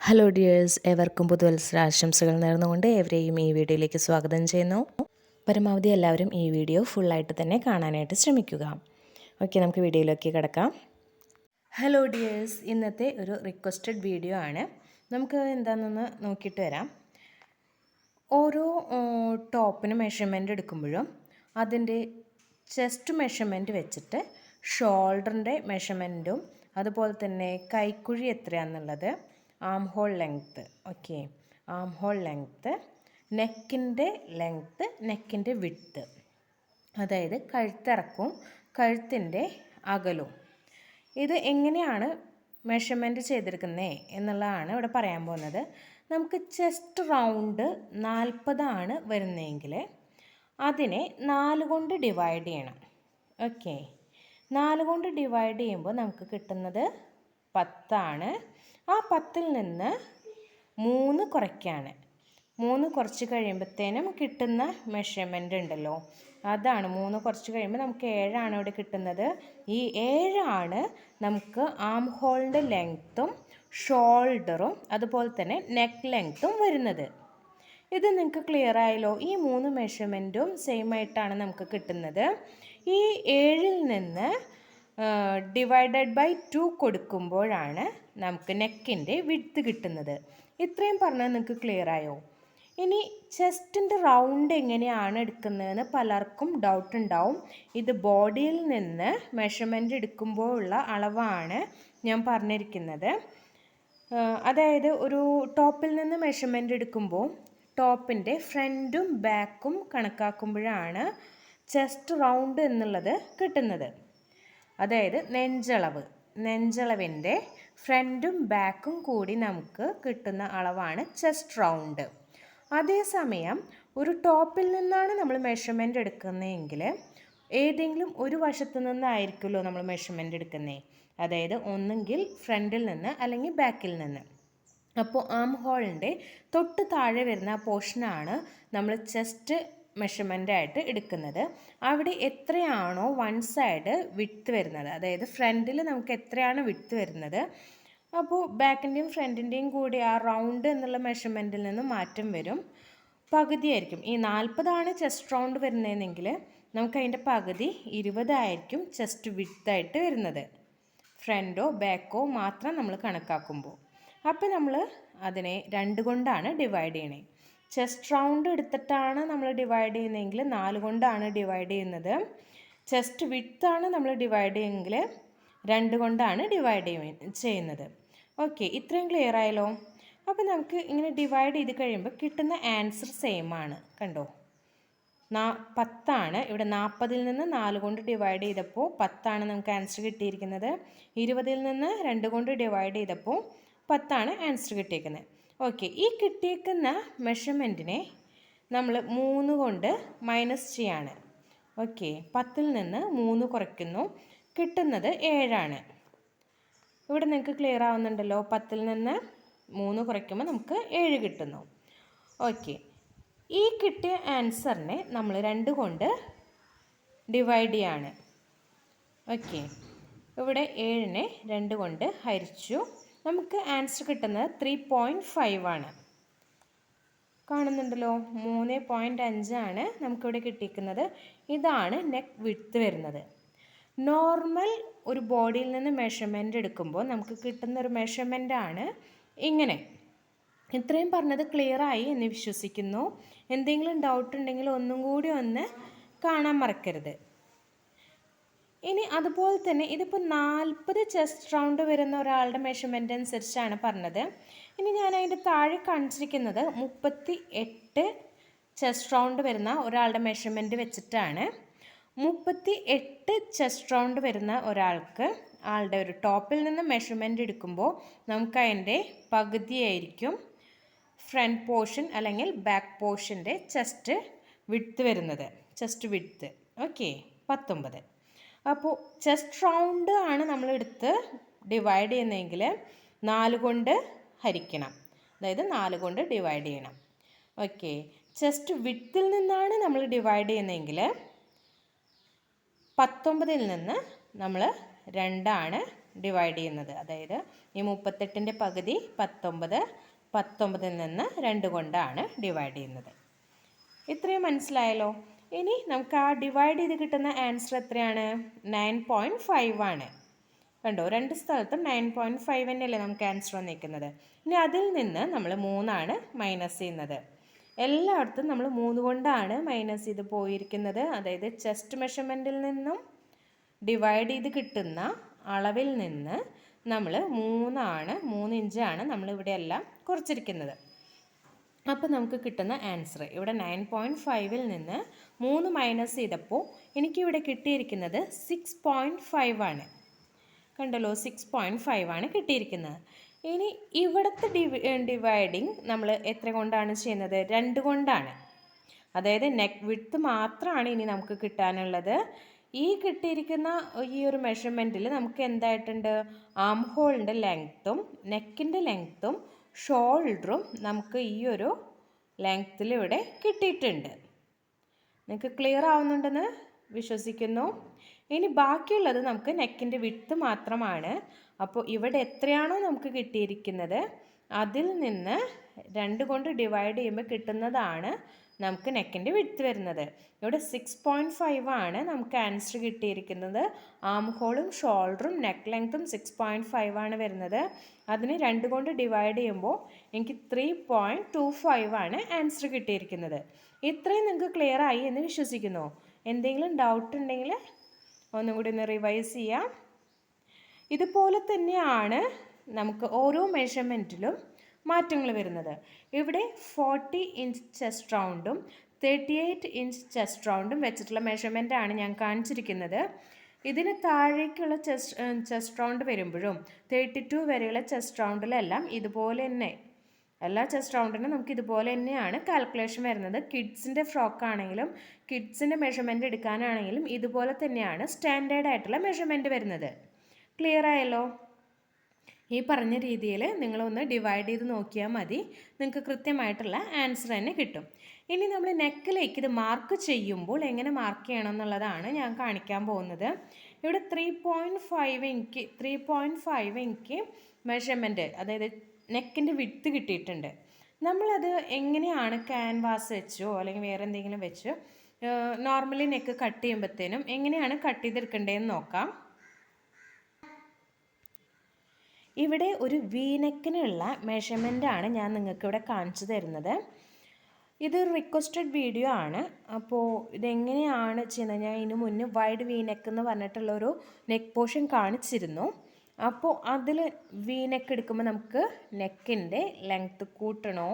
Hello dears ഏവർക്കും പുതുവത്സരാശംസകൾ നേർന്നുകൊണ്ട് ഏവരെയും ഈ വീഡിയോയിലേക്ക് സ്വാഗതം ചെയ്യുന്നു. പരമാവധി എല്ലാവരും ഈ വീഡിയോ ഫുള്ളായിട്ട് തന്നെ കാണാനായിട്ട് ശ്രമിക്കുക. ഓക്കെ നമുക്ക് വീഡിയോയിലേക്ക് കിടക്കാം. ഹലോ ഡിയേഴ്സ് ഇന്നത്തെ ഒരു റിക്വസ്റ്റഡ് വീഡിയോ ആണ്. നമുക്ക് എന്താണെന്ന് നോക്കിയിട്ട് വരാം. ഓരോ ടോപ്പിന് മെഷർമെന്റ് എടുക്കുമ്പോഴും അതിന്റെ ചെസ്റ്റ് മെഷർമെന്റ് വെച്ചിട്ട് ഷോൾഡറിന്റെ മെഷർമെന്റും അതുപോലെ തന്നെ കൈക്കുഴി എത്രയാണെന്നുള്ളത് arm hole length okay. Arm hole length നെക്കിന്റെ length നെക്കിന്റെ വിട്ത്ത് അതായത് കഴുത്തിറക്കും കഴുത്തിന്റെ അകലും. ഇത് എങ്ങനെയാണ് മെഷർമെന്റ് ചെയ്തെടുക്കുന്നത് എന്നുള്ളതാണ് ഇവിടെ പറയാൻ പോകുന്നത്. നമുക്ക് ചെസ്റ്റ് റൗണ്ട് നാൽപ്പതാണ് വരുന്നതെങ്കിൽ അതിനെ നാല് കൊണ്ട് ഡിവൈഡ് ചെയ്യണം. ഓക്കെ. നാല് കൊണ്ട് ഡിവൈഡ് ചെയ്യുമ്പോൾ നമുക്ക് കിട്ടുന്നത് പത്താണ്. ആ പത്തിൽ നിന്ന് മൂന്ന് കുറയ്ക്കുകയാണ് മൂന്ന് കുറച്ച് കഴിയുമ്പോഴത്തേനും കിട്ടുന്ന മെഷർമെന്റ് ഉണ്ടല്ലോ. അതാണ് മൂന്ന് കുറച്ച് കഴിയുമ്പോൾ നമുക്ക് ഏഴാണ് ഇവിടെ കിട്ടുന്നത്. ഈ ഏഴാണ് നമുക്ക് ആം ഹോളിന്റെ ലെങ്ത്തും ഷോൾഡറും അതുപോലെ തന്നെ നെക്ക് ലെങ്ത്തും വരുന്നത്. ഇത് നിങ്ങൾക്ക് ക്ലിയർ ആയല്ലോ. ഈ മൂന്ന് മെഷർമെന്റും സെയിം ആയിട്ടാണ് നമുക്ക് കിട്ടുന്നത്. ഈ ഏഴിൽ നിന്ന് ഡിവൈഡഡ് ബൈ ടു കൊടുക്കുമ്പോഴാണ് നമുക്ക് നെക്കിന്റെ വിഡ്ത്ത് കിട്ടുന്നത്. ഇത്രയും പറഞ്ഞാൽ നിങ്ങൾക്ക് ക്ലിയർ ആയോ? ഇനി ചെസ്റ്റിന്റെ റൗണ്ട് എങ്ങനെയാണ് എടുക്കുന്നതെന്ന് പലർക്കും ഡൗട്ട് ഉണ്ടാവും. ഇത് ബോഡിയിൽ നിന്ന് മെഷർമെന്റ് എടുക്കുമ്പോഴുള്ള അളവാണ് ഞാൻ പറഞ്ഞിരിക്കുന്നത്. അതായത് ഒരു ടോപ്പിൽ നിന്ന് മെഷർമെന്റ് എടുക്കുമ്പോൾ ടോപ്പിന്റെ ഫ്രണ്ടും ബാക്കും കണക്കാക്കുമ്പോഴാണ് ചെസ്റ്റ് റൗണ്ട് എന്നുള്ളത് കിട്ടുന്നത്. അതായത് നെഞ്ചളവ് നെഞ്ചളവിന്റെ ഫ്രണ്ടും ബാക്കും കൂടി നമുക്ക് കിട്ടുന്ന അളവാണ് ചെസ്റ്റ് റൗണ്ട്. അതേസമയം ഒരു ടോപ്പിൽ നിന്നാണ് നമ്മൾ മെഷർമെന്റ് എടുക്കുന്നതെങ്കിൽ ഏതെങ്കിലും ഒരു വശത്ത് നിന്നായിരിക്കുമല്ലോ നമ്മൾ മെഷർമെന്റ് എടുക്കുന്നത് അതായത് ഒന്നെങ്കിൽ ഫ്രണ്ടിൽ നിന്ന് അല്ലെങ്കിൽ ബാക്കിൽ നിന്ന്. അപ്പോൾ ആം ഹോളിന്റെ തൊട്ട് താഴെ വരുന്ന പോർഷനാണ് നമ്മൾ ചെസ്റ്റ് മെഷർമെന്റ് ആയിട്ട് എടുക്കുന്നത്. അവിടെ എത്രയാണോ വൺ സൈഡ് വിട്ട് വരുന്നത്. അതായത് ഫ്രണ്ടിൽ നമുക്ക് എത്രയാണ് വിട്ട് വരുന്നത്? അപ്പോൾ ബാക്കിന്റെയും ഫ്രണ്ടിന്റെയും കൂടി ആ റൗണ്ട് എന്നുള്ള മെഷർമെന്റിൽ നിന്ന് മാറ്റം വരും. പകുതിയായിരിക്കും. ഈ നാൽപ്പതാണ് ചെസ്റ്റ് റൗണ്ട് വരുന്നതെങ്കിൽ നമുക്ക് അതിന്റെ പകുതി ഇരുപതായിരിക്കും ചെസ്റ്റ് വിട്ത്തായിട്ട് വരുന്നത്. ഫ്രണ്ടോ ബാക്കോ മാത്രം നമ്മൾ കണക്കാക്കുമ്പോൾ. അപ്പോൾ നമ്മൾ അതിനെ രണ്ട് കൊണ്ടാണ് ഡിവൈഡ് ചെയ്യണേ. ചെസ്റ്റ് റൗണ്ട് എടുത്തിട്ടാണ് നമ്മൾ ഡിവൈഡ് ചെയ്യുന്നതെങ്കിൽ നാല് കൊണ്ടാണ് ഡിവൈഡ് ചെയ്യുന്നത്. ചെസ്റ്റ് ആണ് നമ്മൾ ഡിവൈഡ് ചെയ്യുമെങ്കിൽ രണ്ട് കൊണ്ടാണ് ഡിവൈഡ് ചെയ്യുന്നത്. ഓക്കെ ഇത്രയും ക്ലിയർ ആയല്ലോ? അപ്പോൾ നമുക്ക് ഇങ്ങനെ ഡിവൈഡ് ചെയ്ത് കഴിയുമ്പോൾ കിട്ടുന്ന ആൻസർ സെയിം ആണ്. കണ്ടോ? നാ പത്താണ്. ഇവിടെ നാൽപ്പതിൽ നിന്ന് നാല് കൊണ്ട് ഡിവൈഡ് ചെയ്തപ്പോൾ പത്താണ് നമുക്ക് ആൻസർ കിട്ടിയിരിക്കുന്നത്. ഇരുപതിൽ നിന്ന് രണ്ട് കൊണ്ട് ഡിവൈഡ് ചെയ്തപ്പോൾ പത്താണ് ആൻസർ കിട്ടിയിരിക്കുന്നത്. ഓക്കെ ഈ കിട്ടിയേക്കുന്ന മെഷർമെന്റിനെ നമ്മൾ മൂന്ന് കൊണ്ട് മൈനസ് ചെയ്യാണ്. ഓക്കെ പത്തിൽ നിന്ന് മൂന്ന് കുറയ്ക്കുന്നു. കിട്ടുന്നത് ഏഴാണ്. ഇവിടെ നിങ്ങൾക്ക് ക്ലിയർ ആവുന്നുണ്ടല്ലോ. പത്തിൽ നിന്ന് മൂന്ന് കുറയ്ക്കുമ്പോൾ നമുക്ക് ഏഴ് കിട്ടുന്നു. ഓക്കെ ഈ കിട്ടിയ ആൻസറിനെ നമ്മൾ രണ്ട് കൊണ്ട് ഡിവൈഡ് ചെയ്യാണ്. ഓക്കെ ഇവിടെ ഏഴിനെ രണ്ട് കൊണ്ട് ഹരിച്ചു. നമുക്ക് ആൻസർ കിട്ടുന്നത് ത്രീ പോയിന്റ് ഫൈവ് ആണ്. കാണുന്നുണ്ടല്ലോ മൂന്ന് പോയിന്റ് അഞ്ചാണ് നമുക്കിവിടെ കിട്ടിയിരിക്കുന്നത്. ഇതാണ് നെക്ക് വിട്ത്ത് വരുന്നത്. നോർമൽ ഒരു ബോഡിയിൽ നിന്ന് മെഷർമെന്റ് എടുക്കുമ്പോൾ നമുക്ക് കിട്ടുന്ന ഒരു മെഷർമെന്റ് ആണ് ഇങ്ങനെ. ഇത്രയും പറഞ്ഞത് ക്ലിയറായി എന്ന് വിശ്വസിക്കുന്നു. എന്തെങ്കിലും ഡൗട്ട് ഉണ്ടെങ്കിൽ ഒന്നും കൂടി ഒന്ന് കാണാൻ മറക്കരുത്. ഇനി അതുപോലെ തന്നെ ഇതിപ്പോൾ നാൽപ്പത് ചെസ്റ്റ് റൗണ്ട് വരുന്ന ഒരാളുടെ മെഷർമെന്റ് അനുസരിച്ചാണ് പറഞ്ഞത്. ഇനി ഞാൻ അതിന്റെ താഴെ കാണിച്ചിരിക്കുന്നത് മുപ്പത്തി എട്ട് ചെസ്റ്റ് റൗണ്ട് വരുന്ന ഒരാളുടെ മെഷർമെന്റ് വെച്ചിട്ടാണ്. മുപ്പത്തി എട്ട് ചെസ്റ്റ് റൗണ്ട് വരുന്ന ഒരാൾക്ക് ആളുടെ ഒരു ടോപ്പിൽ നിന്ന് മെഷർമെന്റ് എടുക്കുമ്പോൾ നമുക്ക് അതിന്റെ പകുതിയായിരിക്കും ഫ്രണ്ട് പോർഷൻ അല്ലെങ്കിൽ ബാക്ക് പോർഷന്റെ ചെസ്റ്റ് വിട്ത്ത് വരുന്നത്. ചെസ്റ്റ് വിട്ത്ത് ഓക്കെ പത്തൊമ്പത്. അപ്പോൾ ചെസ്റ്റ് റൗണ്ട് ആണ് നമ്മൾ എടുത്ത് ഡിവൈഡ് ചെയ്യുന്നതെങ്കിൽ നാല് കൊണ്ട് ഹരിക്കണം. അതായത് നാല് കൊണ്ട് ഡിവൈഡ് ചെയ്യണം. ഓക്കെ ചെസ്റ്റ് വിട്ടിൽ നിന്നാണ് നമ്മൾ ഡിവൈഡ് ചെയ്യുന്നതെങ്കിൽ പത്തൊമ്പതിൽ നിന്ന് നമ്മൾ രണ്ടാണ് ഡിവൈഡ് ചെയ്യുന്നത്. അതായത് ഈ മുപ്പത്തെട്ടിന്റെ പകുതി പത്തൊമ്പത് പത്തൊമ്പതിൽ നിന്ന് രണ്ട് കൊണ്ടാണ് ഡിവൈഡ് ചെയ്യുന്നത്. ഇത്രയും മനസ്സിലായല്ലോ? ഇനി നമുക്ക് ആ ഡിവൈഡ് ചെയ്ത് കിട്ടുന്ന ആൻസർ എത്രയാണ്? നയൻ പോയിന്റ് ഫൈവ് ആണ്. കണ്ടോ രണ്ട് സ്ഥലത്തും നയൻ പോയിന്റ് ഫൈവ് തന്നെയല്ലേ നമുക്ക് ആൻസർ വന്നിരിക്കുന്നത് ഇനി അതിൽ നിന്ന് നമ്മൾ മൂന്നാണ് മൈനസ് ചെയ്യുന്നത്. എല്ലായിടത്തും നമ്മൾ മൂന്ന് കൊണ്ടാണ് മൈനസ് ചെയ്ത് പോയിരിക്കുന്നത്. അതായത് ചെസ്റ്റ് മെഷർമെന്റിൽ നിന്നും ഡിവൈഡ് ചെയ്ത് കിട്ടുന്ന അളവിൽ നിന്ന് നമ്മൾ മൂന്നാണ് മൂന്ന് ഇഞ്ചാണ് നമ്മൾ ഇവിടെ എല്ലാം കുറച്ചിരിക്കുന്നത്. അപ്പോൾ നമുക്ക് കിട്ടുന്ന ആൻസർ ഇവിടെ നയൻ പോയിന്റ് ഫൈവിൽ നിന്ന് മൂന്ന് മൈനസ് ചെയ്തപ്പോൾ എനിക്കിവിടെ കിട്ടിയിരിക്കുന്നത് സിക്സ് പോയിന്റ് ഫൈവ് ആണ്. കണ്ടല്ലോ സിക്സ് പോയിന്റ് ഫൈവ് ആണ് കിട്ടിയിരിക്കുന്നത്. ഇനി ഇവിടുത്തെ ഡിവി ഡിവൈഡിങ് നമ്മൾ എത്ര കൊണ്ടാണ് ചെയ്യുന്നത്? രണ്ട് കൊണ്ടാണ്. അതായത് നെക്ക് വിഡ്ത്ത് മാത്രമാണ് ഇനി നമുക്ക് കിട്ടാനുള്ളത്. ഈ കിട്ടിയിരിക്കുന്ന ഈ ഒരു മെഷർമെന്റിൽ നമുക്ക് എന്തായിട്ടുണ്ട്? ആം ഹോളിന്റെ ലെങ്ത്തും നെക്കിന്റെ ലെങ്ത്തും ഷോൾഡറും നമുക്ക് ഈ ഒരു ലെങ്ത്തിൽ ഇവിടെ കിട്ടിയിട്ടുണ്ട്. നിങ്ങൾക്ക് ക്ലിയർ ആവുന്നുണ്ടെന്ന് വിശ്വസിക്കുന്നു. ഇനി ബാക്കിയുള്ളത് നമുക്ക് നെക്കിന്റെ വിട്ട് മാത്രമാണ്. അപ്പോൾ ഇവിടെ എത്രയാണോ നമുക്ക് കിട്ടിയിരിക്കുന്നത് അതിൽ നിന്ന് രണ്ട് കൊണ്ട് ഡിവൈഡ് ചെയ്യുമ്പോൾ കിട്ടുന്നതാണ് നമുക്ക് നെക്കിന്റെ വിഡ്ത്ത് വരുന്നത്. ഇവിടെ സിക്സ് പോയിന്റ് ഫൈവ് ആണ് നമുക്ക് ആൻസർ കിട്ടിയിരിക്കുന്നത്. ആം ഹോളും ഷോൾഡറും നെക്ക് ലെങ്ത്തും സിക്സ് പോയിന്റ് ഫൈവ് ആണ് വരുന്നത്. അതിന് രണ്ട് കൊണ്ട് ഡിവൈഡ് ചെയ്യുമ്പോൾ എനിക്ക് ത്രീ പോയിന്റ് ടു ഫൈവ് ആണ് ആൻസർ കിട്ടിയിരിക്കുന്നത്. ഇത്രയും നിങ്ങൾക്ക് ക്ലിയർ ആയി എന്ന് വിശ്വസിക്കുന്നു. എന്തെങ്കിലും ഡൗട്ട് ഉണ്ടെങ്കിൽ ഒന്നും കൂടി ഒന്ന് റിവൈസ് ചെയ്യാം. ഇതുപോലെ തന്നെയാണ് നമുക്ക് ഓരോ മെഷർമെന്റിലും മാറ്റങ്ങൾ വരുന്നത്. ഇവിടെ ഫോർട്ടി ഇഞ്ച് ചെസ്റ്റ് റൗണ്ടും തേർട്ടി എയ്റ്റ് ഇഞ്ച് ചെസ്റ്റ് റൗണ്ടും വെച്ചിട്ടുള്ള മെഷർമെന്റ് ആണ് ഞാൻ കാണിച്ചിരിക്കുന്നത്. ഇതിന് താഴേക്കുള്ള ചെസ്റ്റ് ചെസ്റ്റ് റൗണ്ട് വരുമ്പോഴും തേർട്ടി ടു വരെയുള്ള ചെസ്റ്റ് റൗണ്ടിലെല്ലാം ഇതുപോലെ തന്നെ എല്ലാ ചെസ്റ്റ് റൗണ്ടിനും നമുക്ക് ഇതുപോലെ തന്നെയാണ് കാൽക്കുലേഷൻ വരുന്നത്. കിഡ്സിന്റെ ഫ്രോക്ക് ആണെങ്കിലും കിഡ്സിന്റെ മെഷർമെന്റ് എടുക്കാനാണെങ്കിലും ഇതുപോലെ തന്നെയാണ് സ്റ്റാൻഡേർഡ് ആയിട്ടുള്ള മെഷർമെന്റ് വരുന്നത്. ക്ലിയർ ആയല്ലോ? ഈ പറഞ്ഞ രീതിയിൽ നിങ്ങളൊന്ന് ഡിവൈഡ് ചെയ്ത് നോക്കിയാൽ മതി. നിങ്ങൾക്ക് കൃത്യമായിട്ടുള്ള ആൻസർ തന്നെ കിട്ടും. ഇനി നമ്മൾ നെക്കിലേക്ക് ഇത് മാർക്ക് ചെയ്യുമ്പോൾ എങ്ങനെ മാർക്ക് ചെയ്യണം എന്നുള്ളതാണ് ഞാൻ കാണിക്കാൻ പോകുന്നത്. ഇവിടെ three point five inch three point five inch measurement അതായത് നെക്കിന്റെ വിത്ത് കിട്ടിയിട്ടുണ്ട്. നമ്മളത് എങ്ങനെയാണ് ക്യാൻവാസ് വെച്ചോ അല്ലെങ്കിൽ വേറെ എന്തെങ്കിലും വെച്ചോ നോർമലി നെക്ക് കട്ട് ചെയ്യുമ്പോഴത്തേനും എങ്ങനെയാണ് കട്ട് ചെയ്തെടുക്കേണ്ടതെന്ന് നോക്കാം. ഇവിടെ ഒരു വീനെക്കിനുള്ള മെഷർമെന്റാണ് ഞാൻ നിങ്ങൾക്ക് ഇവിടെ കാണിച്ചു തരുന്നത്. ഇത് റിക്വസ്റ്റഡ് വീഡിയോ ആണ്. അപ്പോൾ ഇതെങ്ങനെയാണ് ചെയ്യുന്നത്? ഞാൻ ഇതിനു മുന്നേ വൈഡ് വീനെക്ക് എന്ന് പറഞ്ഞിട്ടുള്ളൊരു നെക്ക് പോർഷൻ കാണിച്ചിരുന്നു. അപ്പോൾ അതിൽ വീനെക്ക് എടുക്കുമ്പോൾ നമുക്ക് നെക്കിന്റെ ലെങ്ത്ത് കൂട്ടണോ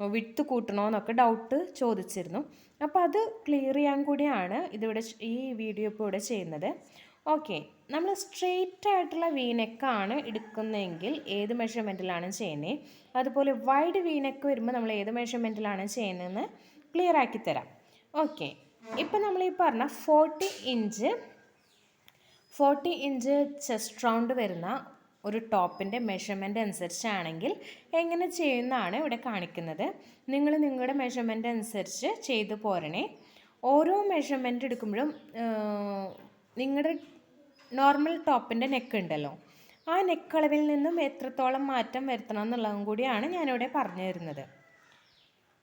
വിട്ട് കൂട്ടണോ എന്നൊക്കെ ഡൗട്ട് ചോദിച്ചിരുന്നു. അപ്പോൾ അത് ക്ലിയർ ചെയ്യാൻ കൂടിയാണ് ഇതിവിടെ ഈ വീഡിയോ ഇപ്പോൾ ഇവിടെ ചെയ്യുന്നത്. ഓക്കെ. നമ്മൾ സ്ട്രെയിറ്റ് ആയിട്ടുള്ള വീനെക്കാണ് എടുക്കുന്നതെങ്കിൽ ഏത് മെഷർമെന്റിലാണ് ചെയ്യുന്നത് അതുപോലെ വൈഡ് വീനെക്ക് വരുമ്പോൾ നമ്മൾ ഏത് മെഷർമെന്റിലാണ് ചെയ്യുന്നതെന്ന് ക്ലിയർ ആക്കി തരാം. ഓക്കെ. ഇപ്പം നമ്മൾ ഈ പറഞ്ഞ forty inch forty inch chest round വരുന്ന ഒരു ടോപ്പിന്റെ മെഷർമെന്റ് അനുസരിച്ചാണെങ്കിൽ എങ്ങനെ ചെയ്യുന്നതാണ് ഇവിടെ കാണിക്കുന്നത്. നിങ്ങൾ നിങ്ങളുടെ മെഷർമെന്റ് അനുസരിച്ച് ചെയ്തു പോരണേ. ഓരോ മെഷർമെന്റ് എടുക്കുമ്പോഴും നിങ്ങളുടെ നോർമൽ ടോപ്പിന്റെ നെക്ക് ഉണ്ടല്ലോ. ആ നെക്കളവിൽ നിന്നും എത്രത്തോളം മാറ്റം വരുത്തണം എന്നുള്ളതും കൂടിയാണ് ഞാനിവിടെ പറഞ്ഞു തരുന്നത്.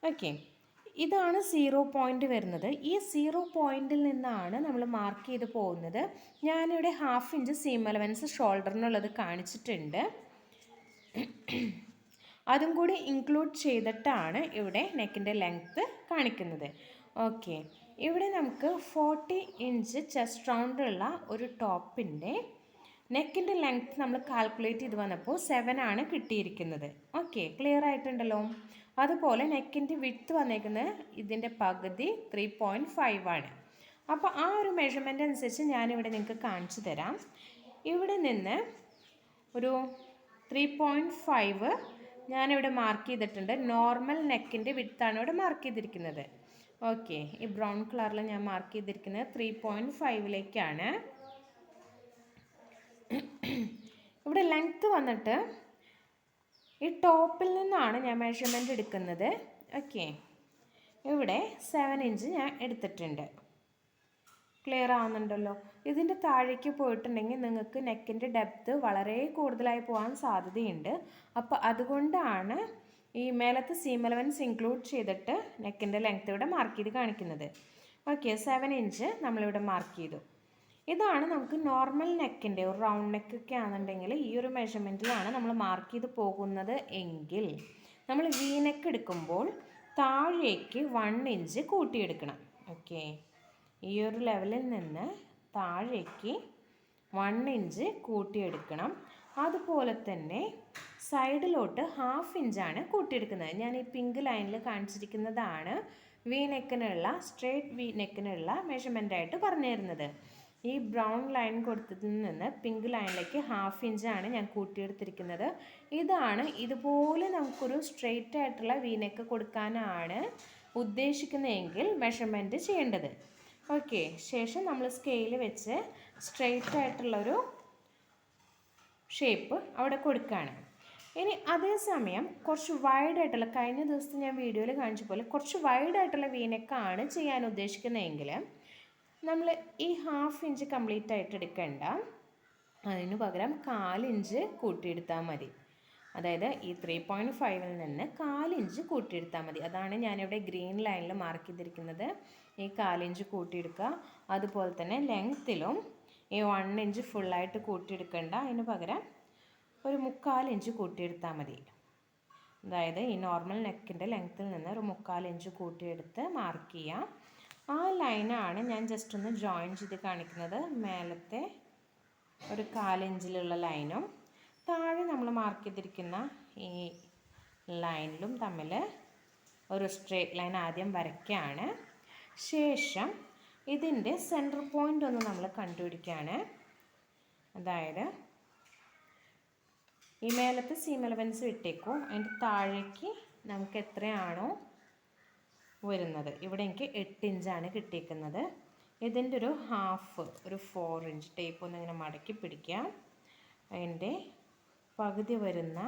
ഓക്കെ. ഇതാണ് സീറോ പോയിന്റ് വരുന്നത്. ഈ സീറോ പോയിന്റിൽ നിന്നാണ് നമ്മൾ മാർക്ക് ചെയ്ത് പോകുന്നത്. ഞാനിവിടെ ഹാഫ് ഇഞ്ച് സീം അലവൻസ് ഷോൾഡറിനുള്ളത് കാണിച്ചിട്ടുണ്ട്. അതും കൂടി ഇൻക്ലൂഡ് ചെയ്തിട്ടാണ് ഇവിടെ നെക്കിന്റെ ലെങ്ത്ത് കാണിക്കുന്നത്. ഓക്കെ. ഇവിടെ നമുക്ക് ഫോർട്ടി ഇഞ്ച് ചെസ്റ്റ് റൗണ്ടുള്ള ഒരു ടോപ്പിന്റെ നെക്കിന്റെ ലെങ്ത് നമ്മൾ കാൽക്കുലേറ്റ് ചെയ്ത് വന്നപ്പോൾ സെവൻ ആണ് കിട്ടിയിരിക്കുന്നത്. ഓക്കെ ക്ലിയർ ആയിട്ടുണ്ടല്ലോ? അതുപോലെ നെക്കിന്റെ വിത്ത് വന്നേക്കുന്നത് ഇതിന്റെ പകുതി ത്രീ പോയിന്റ് ഫൈവ് ആണ്. അപ്പോൾ ആ ഒരു മെഷർമെന്റ് അനുസരിച്ച് ഞാനിവിടെ നിങ്ങൾക്ക് കാണിച്ചു തരാം. ഇവിടെ നിന്ന് ഒരു ത്രീ പോയിന്റ് ഫൈവ് ഞാനിവിടെ മാർക്ക് ചെയ്തിട്ടുണ്ട്. നോർമൽ നെക്കിന്റെ വിത്താണ് ഇവിടെ മാർക്ക് ചെയ്തിരിക്കുന്നത്. ഓക്കെ ഈ ബ്രൗൺ കളറിൽ ഞാൻ മാർക്ക് ചെയ്തിരിക്കുന്നത് ത്രീ പോയിന്റ് ഫൈവിലേക്കാണ് ഇവിടെ ലെങ്ത്ത് വന്നിട്ട് ഈ ടോപ്പിൽ നിന്നാണ് ഞാൻ മെഷർമെന്റ് എടുക്കുന്നത്. ഓക്കെ ഇവിടെ സെവൻ ഇഞ്ച് ഞാൻ എടുത്തിട്ടുണ്ട്. ക്ലിയർ ആവുന്നുണ്ടല്ലോ. ഇതിന്റെ താഴേക്ക് പോയിട്ടുണ്ടെങ്കിൽ നിങ്ങൾക്ക് നെക്കിന്റെ ഡെപ്ത്ത് വളരെ കൂടുതലായി പോകാൻ സാധ്യതയുണ്ട്. അപ്പോൾ അതുകൊണ്ടാണ് ഈ മേലത്തെ സീം അലവൻസ് ഇൻക്ലൂഡ് ചെയ്തിട്ട് നെക്കിന്റെ ലെങ്ത് ഇവിടെ മാർക്ക് ചെയ്ത് കാണിക്കുന്നത്. ഓക്കെ സെവൻ ഇഞ്ച് നമ്മളിവിടെ മാർക്ക് ചെയ്തു. ഇതാണ് നമുക്ക് നോർമൽ നെക്കിന്റെ ഒരു റൗണ്ട് നെക്കൊക്കെ ആണെന്നുണ്ടെങ്കിൽ ഈ ഒരു മെഷർമെന്റിലാണ് നമ്മൾ മാർക്ക് ചെയ്ത് പോകുന്നത് എങ്കിൽ നമ്മൾ വി നെക്ക് എടുക്കുമ്പോൾ താഴേക്ക് വൺ ഇഞ്ച് കൂട്ടിയെടുക്കണം. ഓക്കെ ഈ ഒരു ലെവലിൽ നിന്ന് താഴേക്ക് വൺ ഇഞ്ച് കൂട്ടിയെടുക്കണം. അതുപോലെ തന്നെ സൈഡിലോട്ട് ഹാഫ് ഇഞ്ചാണ് കൂട്ടിയെടുക്കുന്നത്. ഞാൻ ഈ പിങ്ക് ലൈനിൽ കാണിച്ചിരിക്കുന്നതാണ് വി നെക്കിനുള്ള സ്ട്രേറ്റ് വി നെക്കിനുള്ള മെഷർമെന്റ് ആയിട്ട് പറഞ്ഞു തരുന്നത് ഈ ബ്രൗൺ ലൈൻ കൊടുത്തതിൽ നിന്ന് പിങ്ക് ലൈനിലേക്ക് ഹാഫ് ഇഞ്ചാണ് ഞാൻ കൂട്ടിയെടുത്തിരിക്കുന്നത്. ഇതാണ് ഇതുപോലെ നമുക്കൊരു സ്ട്രെയിറ്റ് ആയിട്ടുള്ള വി നെക്ക് കൊടുക്കാനാണ് ഉദ്ദേശിക്കുന്നതെങ്കിൽ മെഷർമെന്റ് ചെയ്യേണ്ടത്. ഓക്കെ ശേഷം നമ്മൾ സ്കെയിൽ വെച്ച് സ്ട്രെയിറ്റ് ആയിട്ടുള്ളൊരു ഷേപ്പ് അവിടെ കൊടുക്കുകയാണ്. ഇനി അതേസമയം കുറച്ച് വൈഡായിട്ടുള്ള കഴിഞ്ഞ ദിവസത്തെ ഞാൻ വീഡിയോയിൽ കാണിച്ച പോലെ കുറച്ച് വൈഡായിട്ടുള്ള വീനക്കാണ് ചെയ്യാൻ ഉദ്ദേശിക്കുന്നതെങ്കിൽ നമ്മൾ ഈ ഹാഫ് ഇഞ്ച് കംപ്ലീറ്റ് ആയിട്ട് എടുക്കേണ്ട. അതിന് പകരം കാലിഞ്ച് കൂട്ടിയെടുത്താൽ മതി. അതായത് ഈ ത്രീ പോയിന്റ് ഫൈവിൽ നിന്ന് കാലിഞ്ച് കൂട്ടിയെടുത്താൽ മതി. അതാണ് ഞാനിവിടെ ഗ്രീൻ ലൈനിൽ മാർക്ക് ചെയ്തിരിക്കുന്നത്. ഈ കാലിഞ്ച് കൂട്ടിയെടുക്കുക. അതുപോലെ തന്നെ ലെങ്ത്തിലും ഈ വൺ ഇഞ്ച് ഫുള്ളായിട്ട് കൂട്ടിയെടുക്കേണ്ട. അതിന് പകരം ഒരു മുക്കാൽ ഇഞ്ച് കൂട്ടിയെടുത്താൽ മതി. അതായത് ഈ നോർമൽ നെക്കിന്റെ ലെങ്ത്തിൽ നിന്ന് ഒരു മുക്കാൽ ഇഞ്ച് കൂട്ടിയെടുത്ത് മാർക്ക് ചെയ്യാം. ആ ലൈനാണ് ഞാൻ ജസ്റ്റ് ഒന്ന് ജോയിൻ ചെയ്ത് കാണിക്കുന്നത്. മേലത്തെ ഒരു കാലിഞ്ചിലുള്ള ലൈനും താഴെ നമ്മൾ മാർക്ക് ചെയ്തിരിക്കുന്ന ഈ ലൈനിലും തമ്മിൽ ഒരു സ്ട്രേറ്റ് ലൈൻ ആദ്യം വരയ്ക്കുകയാണ്. ശേഷം ഇതിന്റെ സെന്റർ പോയിന്റ് ഒന്ന് നമ്മൾ കണ്ടുപിടിക്കുകയാണ്. അതായത് ഈ മേലത്തെ സീം എലവൻസ് വിട്ടേക്കും. അതിന്റെ താഴേക്ക് നമുക്ക് എത്രയാണോ വരുന്നത്? ഇവിടെ എനിക്ക് എട്ട് ഇഞ്ചാണ് കിട്ടിയിരിക്കുന്നത് ഇതിന്റെ ഒരു ഹാഫ് ഒരു ഫോർ ഇഞ്ച് ടേപ്പ് ഒന്ന് ഇങ്ങനെ മടക്കി പിടിക്കാം. അതിന്റെ പകുതി വരുന്ന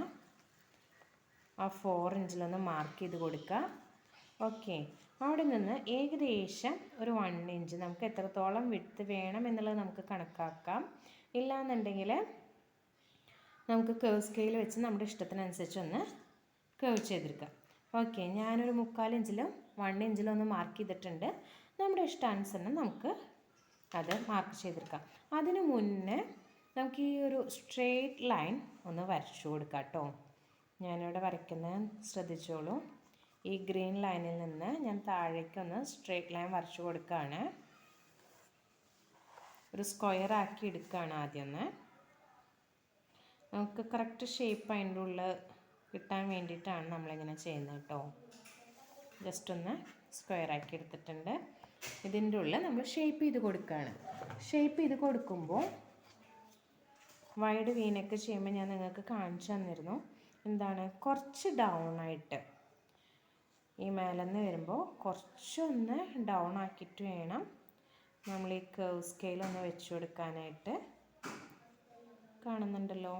ആ ഫോർ ഇഞ്ചിലൊന്ന് മാർക്ക് ചെയ്ത് കൊടുക്കുക. ഓക്കെ അവിടെ നിന്ന് ഏകദേശം ഒരു വൺ ഇഞ്ച് നമുക്ക് എത്രത്തോളം വിട്ട് വേണം എന്നുള്ളത് നമുക്ക് കണക്കാക്കാം. ഇല്ലാന്നുണ്ടെങ്കിൽ നമുക്ക് കേവ് സ്കെയിൽ വെച്ച് നമ്മുടെ ഇഷ്ടത്തിനനുസരിച്ച് ഒന്ന് കേവ് ചെയ്തെടുക്കാം. ഓക്കെ ഞാനൊരു മുക്കാൽ ഇഞ്ചിലും വൺ ഇഞ്ചിലും ഒന്ന് മാർക്ക് ചെയ്തിട്ടുണ്ട്. നമ്മുടെ ഇഷ്ടാനുസരണം നമുക്ക് അത് മാർക്ക് ചെയ്തെടുക്കാം. അതിന് മുന്നേ നമുക്ക് ഈ ഒരു സ്ട്രെയിറ്റ് ലൈൻ ഒന്ന് വരച്ചു കൊടുക്കാം കേട്ടോ ഞാനിവിടെ വരയ്ക്കുന്നത് ശ്രദ്ധിച്ചോളൂ. ഈ ഗ്രീൻ ലൈനിൽ നിന്ന് ഞാൻ താഴേക്കൊന്ന് സ്ട്രെയിറ്റ് ലൈൻ വരച്ചു കൊടുക്കുകയാണ് ഒരു സ്ക്വയർ ആക്കി എടുക്കുകയാണ് ആദ്യം ഒന്ന്. നമുക്ക് കറക്റ്റ് ഷേപ്പ് അതിന്റെ ഉള്ളിൽ കിട്ടാൻ വേണ്ടിയിട്ടാണ് നമ്മളിങ്ങനെ ചെയ്യുന്നത് കേട്ടോ ജസ്റ്റ് ഒന്ന് സ്ക്വയർ ആക്കി എടുത്തിട്ടുണ്ട്. ഇതിന്റെ ഉള്ളിൽ നമ്മൾ ഷേപ്പ് ചെയ്ത് കൊടുക്കുകയാണ് ഷേപ്പ് ചെയ്ത് കൊടുക്കുമ്പോൾ വൈഡ് വീനൊക്കെ ചെയ്യുമ്പോൾ ഞാൻ നിങ്ങൾക്ക് കാണിച്ചു തന്നിരുന്നു. എന്താണ്? കുറച്ച് ഡൗൺ ആയിട്ട് ഈ മേലെന്ന് വരുമ്പോൾ കുറച്ചൊന്ന് ഡൗൺ ആക്കിയിട്ട് വേണം നമ്മൾ ഈ കേവ് സ്കെയിൽ ഒന്ന് വെച്ച് കൊടുക്കാനായിട്ട്. കാണുന്നുണ്ടല്ലോ?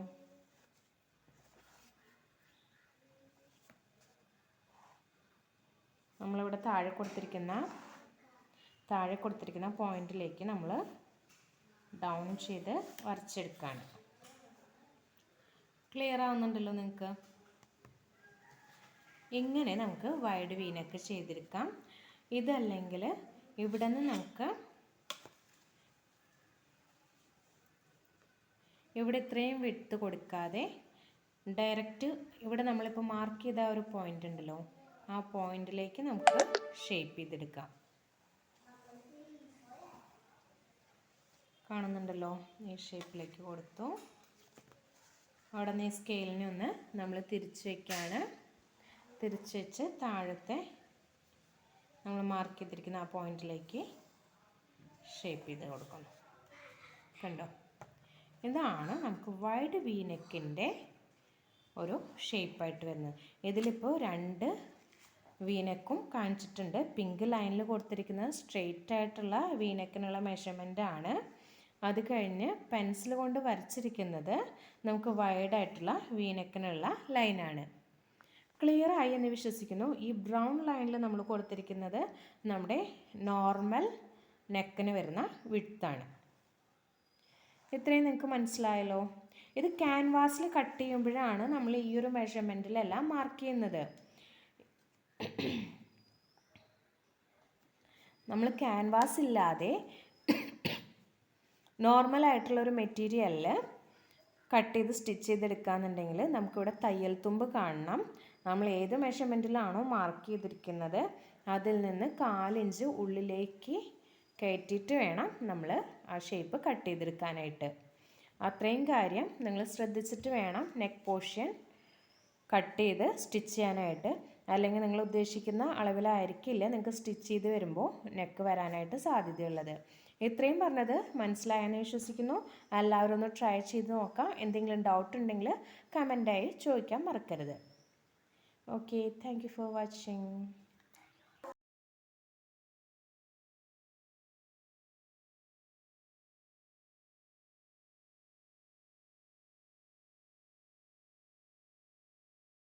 നമ്മളിവിടെ താഴെ കൊടുത്തിരിക്കുന്ന താഴെ കൊടുത്തിരിക്കുന്ന പോയിന്റിലേക്ക് നമ്മൾ ഡൗൺ ചെയ്ത് വരച്ചെടുക്കുകയാണ് ക്ലിയർ ആവുന്നുണ്ടല്ലോ നിങ്ങൾക്ക് ഇങ്ങനെ നമുക്ക് വൈഡ് വീനൊക്കെ ചെയ്തെടുക്കാം ഇതല്ലെങ്കിൽ ഇവിടെ നിന്ന് നമുക്ക് ഇവിടെ ഇത്രയും വിട്ട് കൊടുക്കാതെ ഡയറക്റ്റ് ഇവിടെ നമ്മളിപ്പോൾ മാർക്ക് ചെയ്ത ഒരു പോയിന്റ് ഉണ്ടല്ലോ. ആ പോയിന്റിലേക്ക് നമുക്ക് ഷേപ്പ് ചെയ്തെടുക്കാം. കാണുന്നുണ്ടല്ലോ ഈ ഷേപ്പിലേക്ക് കൊടുത്തു. അവിടെ നിന്ന് ഈ സ്കെയിലിനെ ഒന്ന് നമ്മൾ തിരിച്ച് വയ്ക്കുകയാണ് തിരിച്ച് വെച്ച് താഴത്തെ നമ്മൾ മാർക്ക് ചെയ്തിരിക്കുന്ന ആ പോയിന്റിലേക്ക് ഷേപ്പ് ചെയ്ത് കൊടുക്കണം കണ്ടോ? ഇതാണ് നമുക്ക് വൈഡ് വി നെക്കിന്റെ ഒരു ഷേപ്പായിട്ട് വരുന്നത്. ഇതിലിപ്പോൾ രണ്ട് വീനക്കും കാണിച്ചിട്ടുണ്ട്. പിങ്ക് ലൈനിൽ കൊടുത്തിരിക്കുന്നത് സ്ട്രെയിറ്റ് ആയിട്ടുള്ള വീനക്കിനുള്ള മെഷർമെന്റ് ആണ്. അത് കഴിഞ്ഞ് പെൻസിൽ കൊണ്ട് വരച്ചിരിക്കുന്നത് നമുക്ക് വൈഡായിട്ടുള്ള വീനക്കിനുള്ള ലൈനാണ് ക്ലിയർ ആയി എന്ന് വിശ്വസിക്കുന്നു. ഈ ബ്രൗൺ ലൈനിൽ നമ്മൾ കൊടുത്തിരിക്കുന്നത് നമ്മുടെ നോർമൽ നെക്കിന് വരുന്ന വിട്താണ് ഇത്രയും നിങ്ങൾക്ക് മനസ്സിലായല്ലോ? ഇത് ക്യാൻവാസിൽ കട്ട് ചെയ്യുമ്പോഴാണ് നമ്മൾ ഈ ഒരു മെഷർമെന്റിലെല്ലാം മാർക്ക് ചെയ്യുന്നത്. നമ്മൾ ക്യാൻവാസ് ഇല്ലാതെ നോർമൽ ആയിട്ടുള്ള ഒരു മെറ്റീരിയലിൽ കട്ട് ചെയ്ത് സ്റ്റിച്ച് ചെയ്തെടുക്കുകയെന്നുണ്ടെങ്കിൽ നമുക്കിവിടെ തയ്യൽ തുമ്പ് കാണണം. നമ്മൾ ഏത് മെഷർമെന്റിലാണോ മാർക്ക് ചെയ്തിരിക്കുന്നത് അതിൽ നിന്ന് കാലിഞ്ച് ഉള്ളിലേക്ക് കയറ്റിയിട്ട് വേണം നമ്മൾ ആ ഷേപ്പ് കട്ട് ചെയ്തെടുക്കാനായിട്ട്. അത്രയും കാര്യം നിങ്ങൾ ശ്രദ്ധിച്ചിട്ട് വേണം നെക്ക് പോർഷൻ കട്ട് ചെയ്ത് സ്റ്റിച്ച് ചെയ്യാനായിട്ട്. അല്ലെങ്കിൽ നിങ്ങൾ ഉദ്ദേശിക്കുന്ന അളവിലായിരിക്കില്ല നിങ്ങൾക്ക് സ്റ്റിച്ച് ചെയ്ത് വരുമ്പോൾ നെക്ക് വരാനായിട്ട് സാധ്യതയുള്ളത്. ഇത്രയും പറഞ്ഞത് മനസ്സിലായെന്ന് വിശ്വസിക്കുന്നു. എല്ലാവരും ഒന്ന് ട്രൈ ചെയ്ത് നോക്കാം. എന്തെങ്കിലും ഡൗട്ട് ഉണ്ടെങ്കിൽ കമന്റായി ചോദിക്കാൻ മറക്കരുത്. Okay thank for watching